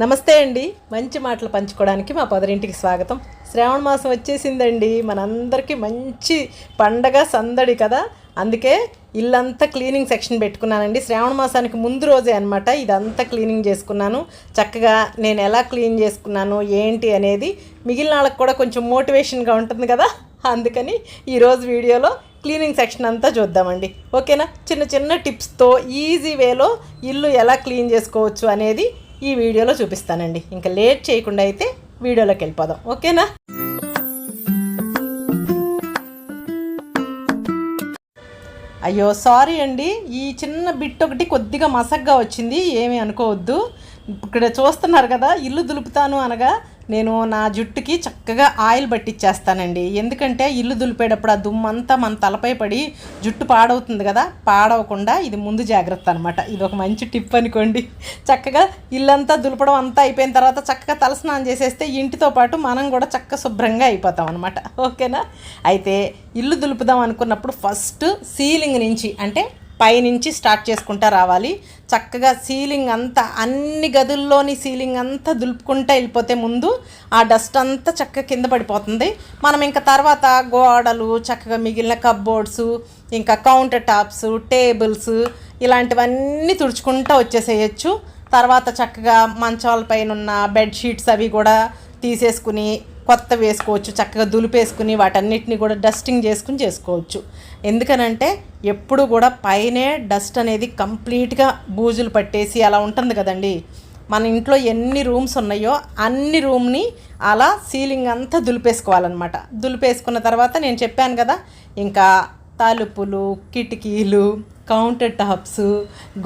నమస్తే అండి. మంచి మాటలు పంచుకోవడానికి మా పొదరింటికి స్వాగతం. శ్రావణ మాసం వచ్చేసిందండి. మనందరికీ మంచి పండగ సందడి కదా. అందుకే ఇల్లంతా క్లీనింగ్ సెక్షన్ పెట్టుకున్నానండి. శ్రావణ మాసానికి ముందు రోజే అనమాట ఇదంతా క్లీనింగ్ చేసుకున్నాను. చక్కగా నేను ఎలా క్లీన్ చేసుకున్నాను ఏంటి అనేది మిగిలిన వాళ్ళకి కూడా కొంచెం మోటివేషన్గా ఉంటుంది కదా. అందుకని ఈరోజు వీడియోలో క్లీనింగ్ సెక్షన్ అంతా చూద్దామండి. ఓకేనా? చిన్న చిన్న టిప్స్తో ఈజీ వేలో ఇల్లు ఎలా క్లీన్ చేసుకోవచ్చు అనేది ఈ వీడియోలో చూపిస్తానండి. ఇంకా లేట్ చేయకుండా అయితే వీడియోలోకి వెళ్ళిపోదాం. ఓకేనా? అయ్యో సారీ అండి. ఈ చిన్న బిట్ ఒకటి కొద్దిగా మసగ్గా వచ్చింది. ఏమీ అనుకోవద్దు. ఇక్కడ చూస్తున్నారు కదా ఇల్లు దులుపుతాను అనగా నేను నా జుట్టుకి చక్కగా ఆయిల్ పట్టించేస్తానండి ఎందుకంటే ఇల్లు దులిపేటప్పుడు ఆ దుమ్మంతా మన తలపై పడి జుట్టు పాడవుతుంది కదా పాడవకుండా ఇది ముందు జాగ్రత్త అనమాట ఇది ఒక మంచి టిప్ అనుకోండి. చక్కగా ఇల్లంతా దులపడం అంతా అయిపోయిన తర్వాత చక్కగా తలస్నానం చేసేస్తే ఇంటితో పాటు మనం కూడా చక్కగా శుభ్రంగా అయిపోతాం అనమాట ఓకేనా? అయితే ఇల్లు దులుపుదాం అనుకున్నప్పుడు ఫస్ట్ సీలింగ్ నుంచి అంటే పైనుంచి స్టార్ట్ చేసుకుంటా రావాలి. చక్కగా సీలింగ్ అంతా అన్ని గదుల్లోని సీలింగ్ అంతా దులుపుకుంటా వెళ్ళిపోతే ముందు ఆ డస్ట్ అంతా చక్కగా కింద పడిపోతుంది. మనం ఇంకా తర్వాత గోడలు చక్కగా మిగిలిన కబ్బోర్డ్స్ ఇంకా కౌంటర్ టాప్స్ టేబుల్స్ ఇలాంటివన్నీ తుడుచుకుంటా వచ్చేసేయచ్చు. తర్వాత చక్కగా మంచాల పైన ఉన్న బెడ్షీట్స్ అవి కూడా తీసేసుకుని కొత్త వేసుకోవచ్చు చక్కగా దులిపేసుకుని వాటన్నిటిని కూడా డస్టింగ్ చేసుకుని చేసుకోవచ్చు. ఎందుకనంటే ఎప్పుడు కూడా పైనే డస్ట్ అనేది కంప్లీట్గా బూజులు పట్టేసి అలా ఉంటుంది కదండి. మన ఇంట్లో ఎన్ని రూమ్స్ ఉన్నాయో అన్ని రూమ్ని అలా సీలింగ్ అంతా దులిపేసుకోవాలన్నమాట. దులిపేసుకున్న తర్వాత నేను చెప్పాను కదా ఇంకా తలుపులు కిటికీలు కౌంటర్ టాప్స్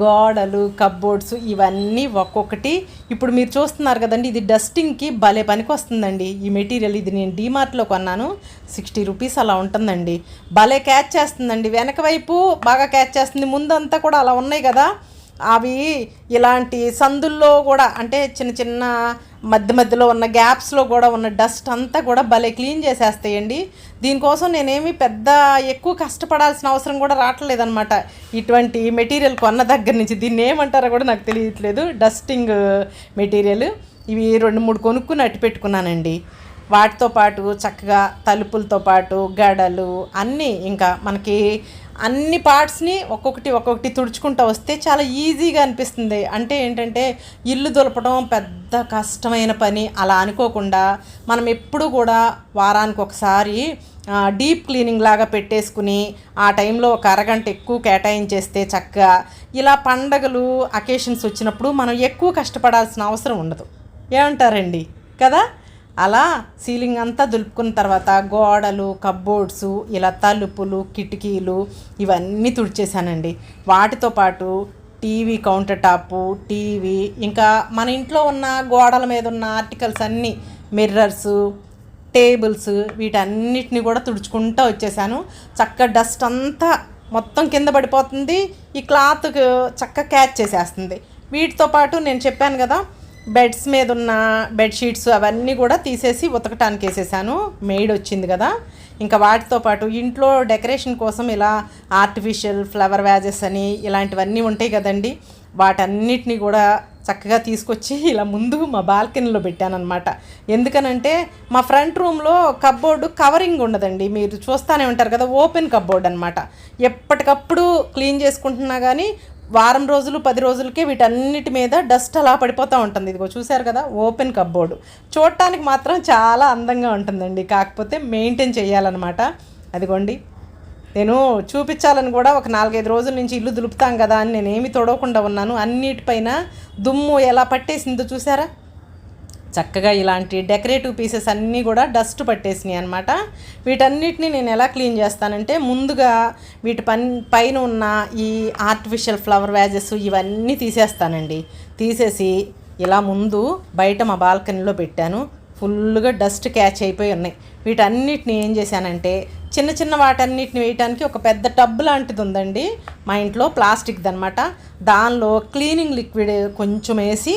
గోడలు కబ్బోర్డ్స్ ఇవన్నీ ఒక్కొక్కటి. ఇప్పుడు మీరు చూస్తున్నారు కదండి ఇది డస్టింగ్కి భలే పనికి వస్తుందండి ఈ మెటీరియల్ ఇది నేను డీమార్ట్లో కొన్నాను. సిక్స్టీ రూపీస్ అలా ఉంటుందండి. భలే క్యాచ్ చేస్తుందండి. వెనక వైపు బాగా క్యాచ్ చేస్తుంది. ముందంతా కూడా అలా ఉన్నాయి కదా. అవి ఇలాంటి సందుల్లో కూడా అంటే చిన్న చిన్న మధ్య మధ్యలో ఉన్న గ్యాప్స్లో కూడా ఉన్న డస్ట్ అంతా కూడా భలే క్లీన్ చేసేస్తాయండి. దీనికోసం నేనేమి పెద్ద ఎక్కువ కష్టపడాల్సిన అవసరం కూడా రావట్లేదనమాట ఇటువంటి మెటీరియల్ కొన్న దగ్గర నుంచి దీన్ని ఏమంటారో కూడా నాకు తెలియట్లేదు. Dusting material. ఇవి రెండు మూడు కొనుక్కుని అట్టి పెట్టుకున్నానండి. వాటితో పాటు చక్కగా తలుపులతో పాటు గడలు అన్నీ ఇంకా మనకి అన్ని పార్ట్స్ని ఒక్కొక్కటి ఒక్కొక్కటి తుడుచుకుంటూ వస్తే చాలా ఈజీగా అనిపిస్తుంది. అంటే ఏంటంటే ఇల్లు దులపడం పెద్ద కష్టమైన పని. అలా అనుకోకుండా మనం ఎప్పుడు కూడా వారానికి ఒకసారి డీప్ క్లీనింగ్ లాగా పెట్టేసుకుని ఆ టైంలో ఒక అరగంట ఎక్కువ కేటాయించేస్తే చక్కగా ఇలా పండగలు అకేషన్స్ వచ్చినప్పుడు మనం ఎక్కువ కష్టపడాల్సిన అవసరం ఉండదు. ఏమంటారండి? కదా? అలా సీలింగ్ అంతా దులుపుకున్న తర్వాత గోడలు కబ్బోర్డ్స్ ఇలా తలుపులు కిటికీలు ఇవన్నీ తుడిచేశానండి. వాటితో పాటు టీవీ కౌంటర్ టాపు టీవీ ఇంకా మన ఇంట్లో ఉన్న గోడల మీద ఉన్న ఆర్టికల్స్ అన్నీ మిర్రర్స్ టేబుల్స్ వీటన్నిటిని కూడా తుడుచుకుంటూ వచ్చేసాను. చక్క డస్ట్ అంతా మొత్తం కింద పడిపోతుంది. ఈ క్లాత్ చక్క క్యాచ్ చేసేస్తుంది. వీటితో పాటు నేను చెప్పాను కదా బెడ్స్ మీద ఉన్న బెడ్షీట్స్ అవన్నీ కూడా తీసేసి ఉతకటానికి వేసేసాను మెయిడ్ వచ్చింది కదా. ఇంకా వాటితో పాటు ఇంట్లో డెకరేషన్ కోసం ఇలా ఆర్టిఫిషియల్ ఫ్లవర్ వ్యాజెస్ అని ఇలాంటివన్నీ ఉంటాయి కదండి. వాటన్నిటిని కూడా చక్కగా తీసుకొచ్చి ఇలా ముందు మా బాల్కనీలో పెట్టానమాట ఎందుకనంటే మా ఫ్రంట్ రూమ్లో కబ్బోర్డు కవరింగ్ ఉండదండి. మీరు చూస్తూనే ఉంటారు కదా ఓపెన్ కబ్బోర్డ్ అనమాట ఎప్పటికప్పుడు క్లీన్ చేసుకుంటున్నా కానీ వారం రోజులు పది రోజులకే వీటన్నిటి మీద డస్ట్ అలా పడిపోతూ ఉంటుంది. ఇదిగో చూశారు కదా ఓపెన్ కబ్బోర్డు చూడటానికి మాత్రం చాలా అందంగా ఉంటుందండి. కాకపోతే మెయింటైన్ చేయాలన్నమాట. అదిగోండి. నేను చూపించాలని కూడా ఒక నాలుగైదు రోజుల నుంచి ఇల్లు దులుపుతాం కదా అని నేను ఏమి తొడవకుండా ఉన్నాను. అన్నిటిపైన దుమ్ము ఎలా పట్టేసిందో చూసారా చక్కగా ఇలాంటి డెకరేటివ్ పీసెస్ అన్నీ కూడా డస్ట్ పట్టేసినాయి అనమాట వీటన్నిటిని నేను ఎలా క్లీన్ చేస్తానంటే ముందుగా వీటి పన్ పైన ఉన్న ఈ ఆర్టిఫిషియల్ ఫ్లవర్ వ్యాజెస్ ఇవన్నీ తీసేస్తానండి. తీసేసి ఇలా ముందు బయట మా బాల్కనీలో పెట్టాను. ఫుల్గా డస్ట్ క్యాచ్ అయిపోయి ఉన్నాయి. వీటన్నిటిని ఏం చేశానంటే చిన్న చిన్న వాటన్నిటిని వేయటానికి ఒక పెద్ద టబ్ లాంటిది ఉందండి. మా ఇంట్లో ప్లాస్టిక్ది అనమాట దానిలో క్లీనింగ్ లిక్విడ్ కొంచెం వేసి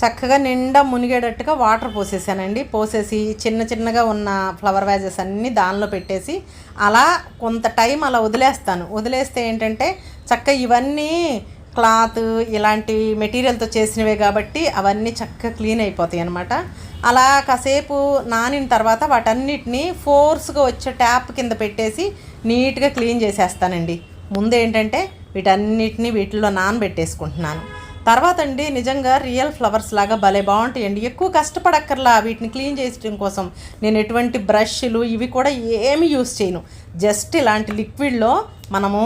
చక్కగా నిండా మునిగేటట్టుగా వాటర్ పోసేసానండి. పోసేసి చిన్న చిన్నగా ఉన్న ఫ్లవర్ వ్యాజెస్ అన్నీ దానిలో పెట్టేసి అలా కొంత టైం అలా వదిలేస్తాను. వదిలేస్తే ఏంటంటే చక్కగా ఇవన్నీ క్లాత్ ఇలాంటి మెటీరియల్తో చేసినవే కాబట్టి అవన్నీ చక్కగా క్లీన్ అయిపోతాయి అనమాట అలా కాసేపు నానిన తర్వాత వాటన్నిటిని ఫోర్స్గా వచ్చే ట్యాప్ కింద పెట్టేసి నీట్గా క్లీన్ చేసేస్తానండి. ముందు ఏంటంటే వీటన్నిటిని వీటిలో నానబెట్టేసుకుంటున్నాను. తర్వాత అండి నిజంగా రియల్ ఫ్లవర్స్ లాగా భలే బాగుంటాయండి. ఎక్కువ కష్టపడక్కర్లా వీటిని క్లీన్ చేయడం కోసం. నేను ఎటువంటి బ్రష్లు ఇవి కూడా ఏమి యూస్ చేయను. జస్ట్ ఇలాంటి లిక్విడ్లో మనము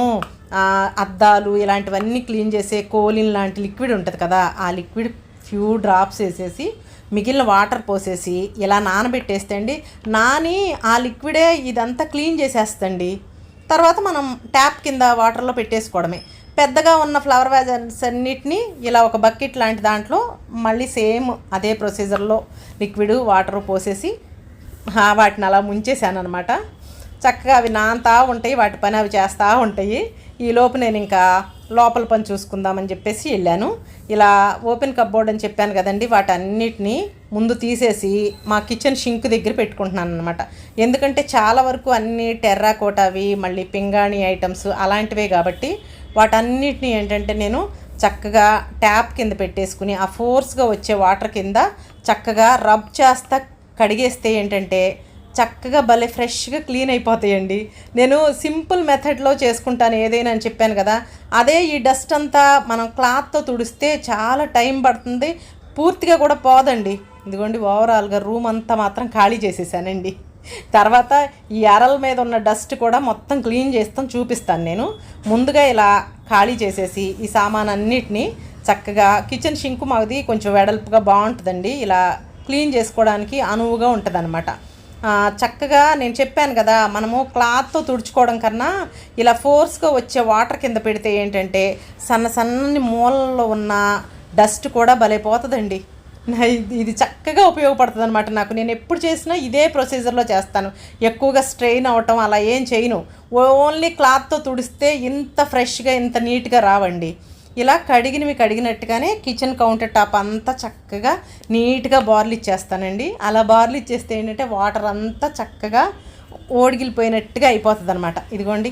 అద్దాలు ఇలాంటివన్నీ క్లీన్ చేసే కోలిన్ లాంటి లిక్విడ్ ఉంటుంది కదా ఆ లిక్విడ్ ఫ్యూ డ్రాప్స్ వేసేసి మిగిలిన వాటర్ పోసేసి ఇలా నానబెట్టేస్తే అండి నాని ఆ లిక్విడే ఇదంతా క్లీన్ చేసేస్తండి. తర్వాత మనం ట్యాప్ కింద వాటర్లో పెట్టేసుకోవడమే. పెద్దగా ఉన్న ఫ్లవర్ వ్యాజన్స్ అన్నిటినీ ఇలా ఒక బకెట్ లాంటి దాంట్లో మళ్ళీ సేమ్ అదే ప్రొసీజర్లో లిక్విడ్ వాటర్ పోసేసి వాటిని అలా ముంచేసాను అనమాట చక్కగా అవి నాంతా ఉంటాయి వాటి పని అవి చేస్తూ ఉంటాయి. ఈ లోపు నేను ఇంకా లోపల పని చూసుకుందామని చెప్పేసి వెళ్ళాను. ఇలా ఓపెన్ కప్బోర్డ్ అని చెప్పాను కదండి వాటన్నిటిని ముందు తీసేసి మా కిచెన్ షింక్ దగ్గర పెట్టుకుంటున్నాను అనమాట ఎందుకంటే చాలా వరకు అన్ని టెర్రాకోటావి మళ్ళీ పింగాణి ఐటమ్స్ అలాంటివే కాబట్టి వాటన్నిటిని ఏంటంటే నేను చక్కగా ట్యాప్ కింద పెట్టేసుకుని ఆ ఫోర్స్గా వచ్చే వాటర్ కింద చక్కగా రబ్ చేస్తా కడిగేస్తే ఏంటంటే చక్కగా భలే ఫ్రెష్గా క్లీన్ అయిపోతాయండి. నేను సింపుల్ మెథడ్లో చేసుకుంటాను ఏదైనా అని చెప్పాను కదా అదే ఈ డస్ట్ అంతా మనం క్లాత్తో తుడిస్తే చాలా టైం పడుతుంది పూర్తిగా కూడా పోదండి. ఇదిగోండి ఓవరాల్గా రూమ్ అంతా మాత్రం ఖాళీ చేసేసానండి. తర్వాత ఈ అరల మీద ఉన్న డస్ట్ కూడా మొత్తం క్లీన్ చేస్తాం చూపిస్తాను నేను. ముందుగా ఇలా ఖాళీ చేసేసి ఈ సామాన్ అన్నిటినీ చక్కగా కిచెన్ షింకు మాది కొంచెం వెడల్పుగా బాగుంటుందండి. ఇలా క్లీన్ చేసుకోవడానికి అనువుగా ఉంటుందన్నమాట. చక్కగా నేను చెప్పాను కదా మనము క్లాత్తో తుడుచుకోవడం కన్నా ఇలా ఫోర్స్గా వచ్చే వాటర్ కింద పెడితే ఏంటంటే సన్న సన్నని మూలలో ఉన్న డస్ట్ కూడా భలే పోతుందండి. ఇది చక్కగా ఉపయోగపడుతుంది అనమాట నాకు. నేను ఎప్పుడు చేసినా ఇదే ప్రొసీజర్లో చేస్తాను. ఎక్కువగా స్ట్రెయిన్ అవ్వటం అలా ఏం చేయను. ఓన్లీ క్లాత్తో తుడిస్తే ఇంత ఫ్రెష్గా ఇంత నీట్గా రావండి. ఇలా కడిగినవి కడిగినట్టుగానే కిచెన్ కౌంటర్ టాప్ అంతా చక్కగా నీట్గా బార్లు ఇచ్చేస్తానండి. అలా బార్లు ఇచ్చేస్తే ఏంటంటే వాటర్ అంతా చక్కగా ఓడిగిలిపోయినట్టుగా అయిపోతుంది అనమాట ఇదిగోండి.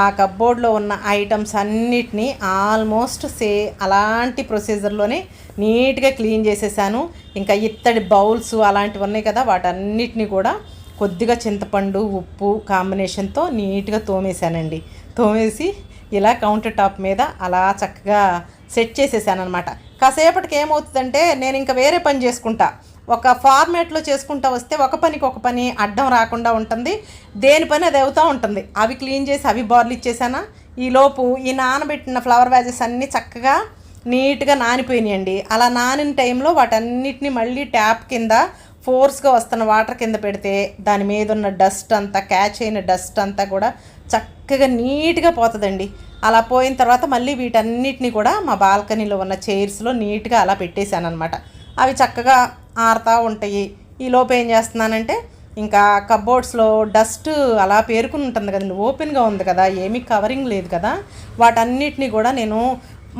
ఆ కబ్బోర్డ్లో ఉన్న ఐటమ్స్ అన్నిటినీ ఆల్మోస్ట్ సే అలాంటి ప్రొసీజర్లోనే నీట్గా క్లీన్ చేసేసాను. ఇంకా ఇత్తడి బౌల్స్ అలాంటివి ఉన్నాయి కదా వాటన్నిటిని కూడా కొద్దిగా చింతపండు ఉప్పు కాంబినేషన్తో నీట్గా తోమేశానండి. తోమేసి ఇలా కౌంటర్ టాప్ మీద అలా చక్కగా సెట్ చేసేసాను అనమాట కాసేపటికి ఏమవుతుందంటే నేను ఇంకా వేరే పని చేసుకుంటా. ఒక ఫార్మేట్లో చేసుకుంటా వస్తే ఒక పనికి ఒక పని అడ్డం రాకుండా ఉంటుంది. దేని పని అది అవుతూ ఉంటుంది. అవి క్లీన్ చేసి అవి బార్లు ఇచ్చేసానా? ఈలోపు ఈ నానబెట్టిన ఫ్లవర్ వ్యాజెస్ అన్నీ చక్కగా నీట్గా నానిపోయినాయండి. అలా నానిన టైంలో వాటన్నిటిని మళ్ళీ ట్యాప్ కింద ఫోర్స్గా వస్తున్న వాటర్ కింద పెడితే దాని మీద ఉన్న డస్ట్ అంతా క్యాచ్ అయిన డస్ట్ అంతా కూడా చక్కగా నీట్గా పోతుందండి. అలా పోయిన తర్వాత మళ్ళీ వీటన్నిటిని కూడా మా బాల్కనీలో ఉన్న చైర్స్లో నీట్గా అలా పెట్టేశాను అనమాట అవి చక్కగా ఆరుతూ ఉంటాయి. ఈ లోపు ఏం చేస్తున్నానంటే ఇంకా కబోర్డ్స్లో డస్ట్ అలా పేరుకుని ఉంటుంది కదండి ఓపెన్గా ఉంది కదా ఏమీ కవరింగ్ లేదు కదా వాటన్నిటిని కూడా నేను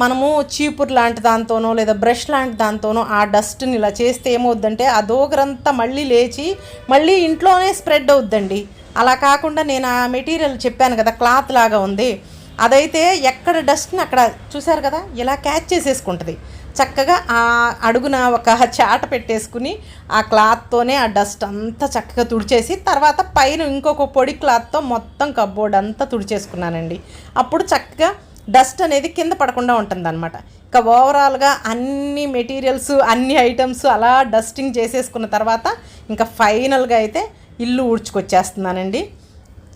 మనము చీపురు లాంటి దాంతోనో లేదా బ్రష్ లాంటి దాంతోనో ఆ డస్ట్ని ఇలా చేస్తే ఏమవుద్దంటే ఆ దోగరంతా మళ్ళీ లేచి మళ్ళీ ఇంట్లోనే స్ప్రెడ్ అవుద్దండి. అలా కాకుండా నేను ఆ మెటీరియల్ చెప్పాను కదా క్లాత్ లాగా ఉంది. అదైతే ఎక్కడ డస్ట్ని అక్కడ చూసారు కదా ఇలా క్యాచ్ చేసేసుకుంటుంది. చక్కగా ఆ అడుగున ఒక చాట పెట్టేసుకుని ఆ క్లాత్తోనే ఆ డస్ట్ అంతా చక్కగా తుడిచేసి తర్వాత పైన ఇంకొక పొడి క్లాత్తో మొత్తం కబ్బోర్డ్ అంతా తుడిచేసుకున్నానండి. అప్పుడు చక్కగా డస్ట్ అనేది కింద పడకుండా ఉంటుందన్నమాట. ఇక ఓవరాల్గా అన్ని మెటీరియల్స్ అన్ని ఐటమ్స్ అలా డస్టింగ్ చేసేసుకున్న తర్వాత ఇంకా ఫైనల్గా అయితే ఇల్లు ఊడ్చుకొచ్చేస్తున్నానండి.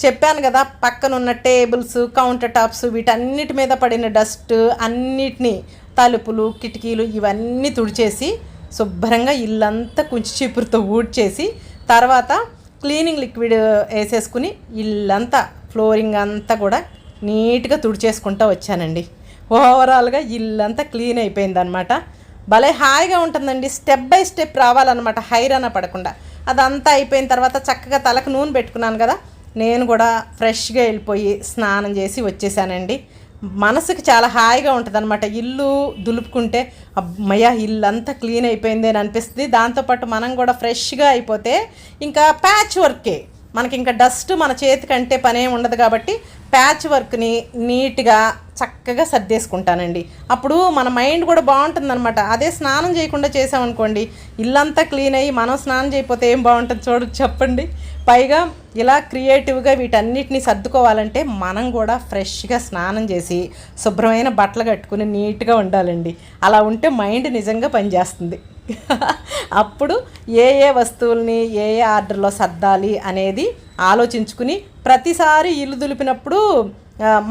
చెప్పాను కదా పక్కన ఉన్న టేబుల్స్ కౌంటర్ టాప్స్ వీటన్నిటి మీద పడిన డస్ట్ అన్నిటినీ తలుపులు కిటికీలు ఇవన్నీ తుడిచేసి శుభ్రంగా ఇల్లంతా కుంచి చీపురుతో ఊడ్చేసి తర్వాత క్లీనింగ్ లిక్విడ్ వేసేసుకుని ఇల్లంతా ఫ్లోరింగ్ అంతా కూడా నీట్గా తుడిచేసుకుంటూ వచ్చానండి. ఓవరాల్గా ఇల్లంతా క్లీన్ అయిపోయిందనమాట భలే హాయిగా ఉంటుందండి. స్టెప్ బై స్టెప్ రావాలన్నమాట హైరాణ పడకుండా. అదంతా అయిపోయిన తర్వాత చక్కగా తలకు నూనె పెట్టుకున్నాను కదా నేను కూడా ఫ్రెష్గా వెళ్ళిపోయి స్నానం చేసి వచ్చేసానండి. మనసుకు చాలా హాయిగా ఉంటుంది అనమాట ఇల్లు దులుపుకుంటే అమ్మయ్య ఇల్లు అంతా క్లీన్ అయిపోయింది అని అనిపిస్తుంది. దాంతోపాటు మనం కూడా ఫ్రెష్గా అయిపోతే ఇంకా ప్యాచ్ వర్కే మనకి ఇంకా డస్ట్ మన చేతికంటే పనేం ఉండదు కాబట్టి ప్యాచ్ వర్క్ని నీట్గా చక్కగా సర్దేసుకుంటానండి. అప్పుడు మన మైండ్ కూడా బాగుంటుందన్నమాట. అదే స్నానం చేయకుండా చేసామనుకోండి ఇల్లంతా క్లీన్ అయ్యి మనం స్నానం చేయకపోతే ఏం బాగుంటుంది చూడు చెప్పండి. పైగా ఇలా క్రియేటివ్గా వీటన్నిటిని సర్దుకోవాలంటే మనం కూడా ఫ్రెష్గా స్నానం చేసి శుభ్రమైన బట్టలు కట్టుకుని నీట్గా ఉండాలండి. అలా ఉంటే మైండ్ నిజంగా పనిచేస్తుంది. అప్పుడు ఏ ఏ వస్తువుల్ని ఏ ఏ ఆర్డర్లో సర్దాలి అనేది ఆలోచించుకుని ప్రతిసారి ఇల్లు దులిపినప్పుడు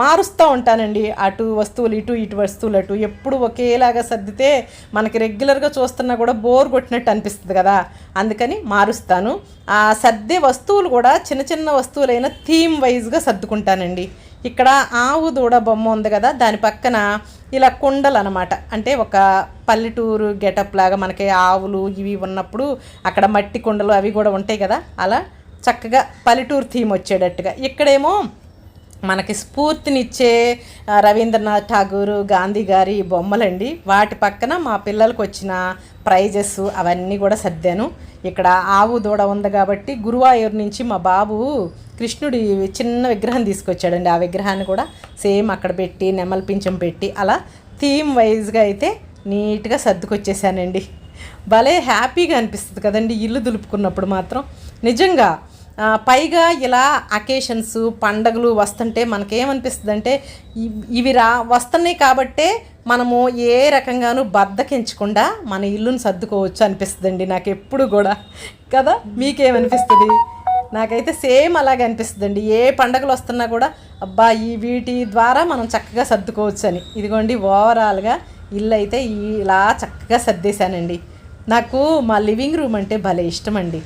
మారుస్తూ ఉంటానండి. అటు వస్తువులు ఇటు ఇటు వస్తువులు అటు ఎప్పుడు ఒకేలాగా సర్దితే మనకి రెగ్యులర్గా చూస్తున్నా కూడా బోర్ కొట్టినట్టు అనిపిస్తుంది కదా. అందుకని మారుస్తాను. ఆ సర్దే వస్తువులు కూడా చిన్న చిన్న వస్తువులైన థీమ్ వైజ్గా సర్దుకుంటానండి. ఇక్కడ ఆవు దూడ బొమ్మ ఉంది కదా దాని పక్కన ఇలా కుండలు అనమాట అంటే ఒక పల్లెటూరు గెటప్ లాగా మనకి ఆవులు ఇవి ఉన్నప్పుడు అక్కడ మట్టి కుండలు అవి కూడా ఉంటాయి కదా అలా చక్కగా పల్లెటూరు థీమ్ వచ్చేటట్టుగా. ఇక్కడేమో మనకి స్ఫూర్తినిచ్చే రవీంద్రనాథ్ ఠాగూరు గాంధీ గారి బొమ్మలండి. వాటి పక్కన మా పిల్లలకు వచ్చిన ప్రైజెస్ అవన్నీ కూడా సర్దాను. ఇక్కడ ఆవు దూడ ఉంది కాబట్టి గురువాయూరు నుంచి మా బాబు కృష్ణుడి చిన్న విగ్రహం తీసుకొచ్చాడండి. ఆ విగ్రహాన్ని కూడా సేమ్ అక్కడ పెట్టి నెమలి పింఛం పెట్టి అలా థీమ్ వైజ్గా అయితే నీట్గా సర్దుకొచ్చేసానండి. భలే హ్యాపీగా అనిపిస్తుంది కదండి ఇల్లు దులుపుకున్నప్పుడు మాత్రం. నిజంగా పైగా ఇలా అకేషన్స్ పండగలు వస్తుంటే మనకేమనిపిస్తుంది అంటే ఇవి రా వస్తున్నాయి కాబట్టే మనము ఏ రకంగానూ బద్దకించకుండా మన ఇల్లును సర్దుకోవచ్చు అనిపిస్తుందండి నాకు ఎప్పుడు కూడా. కదా? మీకేమనిపిస్తుంది? నాకైతే సేమ్ అలాగే అనిపిస్తుందండి. ఏ పండగలు వస్తున్నా కూడా అబ్బా ఈ వీటి ద్వారా మనం చక్కగా సర్దుకోవచ్చు అని. ఇదిగోండి ఓవరాల్గా ఇల్లు అయితే ఇలా చక్కగా సర్దేశానండి. నాకు మా లివింగ్ రూమ్ అంటే భలే ఇష్టం అండి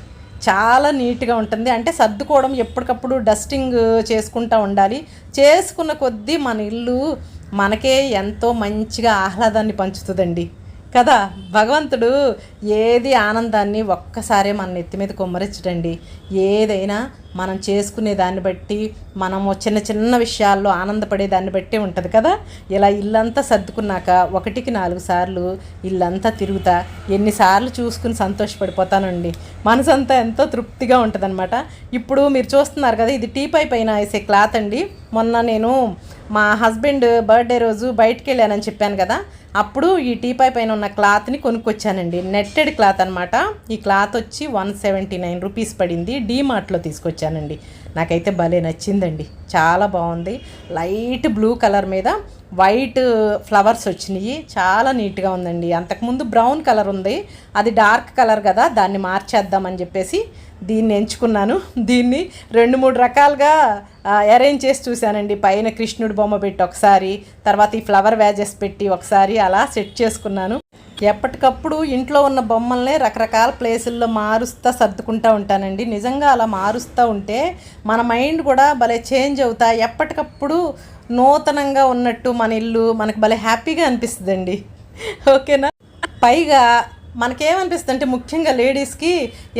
చాలా నీట్గా ఉంటుంది. అంటే సర్దుకోవడం ఎప్పటికప్పుడు డస్టింగ్ చేసుకుంటూ ఉండాలి. చేసుకున్న కొద్దీ మన ఇల్లు మనకే ఎంతో మంచిగా ఆహ్లాదాన్ని పంచుతుందండి. కదా? భగవంతుడు ఏది ఆనందాన్ని ఒక్కసారే మన నెత్తి మీద కొమ్మరించడండి ఏదైనా మనం చేసుకునే దాన్ని బట్టి మనము చిన్న చిన్న విషయాల్లో ఆనందపడే దాన్ని బట్టి ఉంటుంది కదా? ఇలా ఇల్లంతా సర్దుకున్నాక ఒకటికి నాలుగు సార్లు ఇల్లంతా తిరుగుతా ఎన్నిసార్లు చూసుకుని సంతోషపడిపోతానండి. మనసంతా ఎంతో తృప్తిగా ఉంటుందన్నమాట. ఇప్పుడు మీరు చూస్తున్నారు కదా ఇది టీపై పైన వేసే క్లాత్ అండి. మొన్న నేను మా హస్బెండ్ బర్త్డే రోజు బయటికి వెళ్ళానని చెప్పాను కదా అప్పుడు ఈ టీపై పైన ఉన్న క్లాత్ని కొనుక్కొచ్చానండి. నెట్టెడ్ క్లాత్ అనమాట ఈ క్లాత్ వచ్చి వన్ సెవెంటీ నైన్ రూపీస్ పడింది. డీమార్ట్లో తీసుకొచ్చానండి. నాకైతే భలే నచ్చిందండి. చాలా బాగుంది. లైట్ బ్లూ కలర్ మీద వైట్ ఫ్లవర్స్ వచ్చినాయి. చాలా నీట్గా ఉందండి. అంతకుముందు బ్రౌన్ కలర్ ఉంది. అది డార్క్ కలర్ కదా దాన్ని మార్చేద్దామని చెప్పేసి దీన్ని ఎంచుకున్నాను. దీన్ని రెండు మూడు రకాలుగా అరేంజ్ చేసి చూశానండి. పైన కృష్ణుడి బొమ్మ పెట్టి ఒకసారి తర్వాత ఈ ఫ్లవర్ వ్యాజెస్ పెట్టి ఒకసారి అలా సెట్ చేసుకున్నాను. ఎప్పటికప్పుడు ఇంట్లో ఉన్న బొమ్మల్ని రకరకాల ప్లేసుల్లో మారుస్తూ సర్దుకుంటూ ఉంటానండి. నిజంగా అలా మారుస్తూ ఉంటే మన మైండ్ కూడా భలే చేంజ్ అవుతా ఎప్పటికప్పుడు నూతనంగా ఉన్నట్టు మన ఇల్లు మనకు భలే హ్యాపీగా అనిపిస్తుందండి. ఓకేనా? పైగా మనకేమనిపిస్తుంది అంటే ముఖ్యంగా లేడీస్కి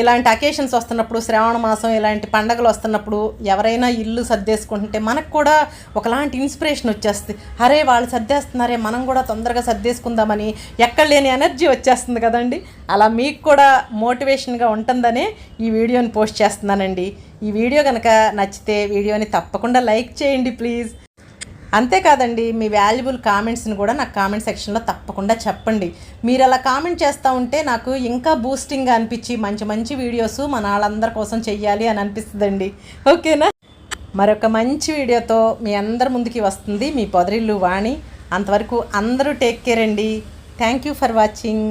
ఇలాంటి అకేషన్స్ వస్తున్నప్పుడు శ్రావణ మాసం ఇలాంటి పండగలు వస్తున్నప్పుడు ఎవరైనా ఇల్లు సర్దేసుకుంటుంటే మనకు కూడా ఒకలాంటి ఇన్స్పిరేషన్ వచ్చేస్తుంది. అరే వాళ్ళు సర్దేస్తున్నారే మనం కూడా తొందరగా సర్దేసుకుందామని ఎక్కడ లేని ఎనర్జీ వచ్చేస్తుంది కదండి. అలా మీకు కూడా మోటివేషన్గా ఉంటుందనే ఈ వీడియోని పోస్ట్ చేస్తున్నానండి. ఈ వీడియో కనుక నచ్చితే వీడియోని తప్పకుండా లైక్ చేయండి ప్లీజ్. అంతేకాదండి మీ వాల్యుబుల్ కామెంట్స్ని కూడా నాకు కామెంట్ సెక్షన్లో తప్పకుండా చెప్పండి. మీరు అలా కామెంట్ చేస్తూ ఉంటే నాకు ఇంకా బూస్టింగ్గా అనిపించి మంచి మంచి వీడియోస్ మన వాళ్ళందరి కోసం చెయ్యాలి అని అనిపిస్తుందండి. ఓకేనా? మరొక మంచి వీడియోతో మీ అందరి ముందుకి వస్తుంది మీ పొదరిల్లు వాణి. అంతవరకు అందరూ టేక్ కేర్ అండి. Thank you for watching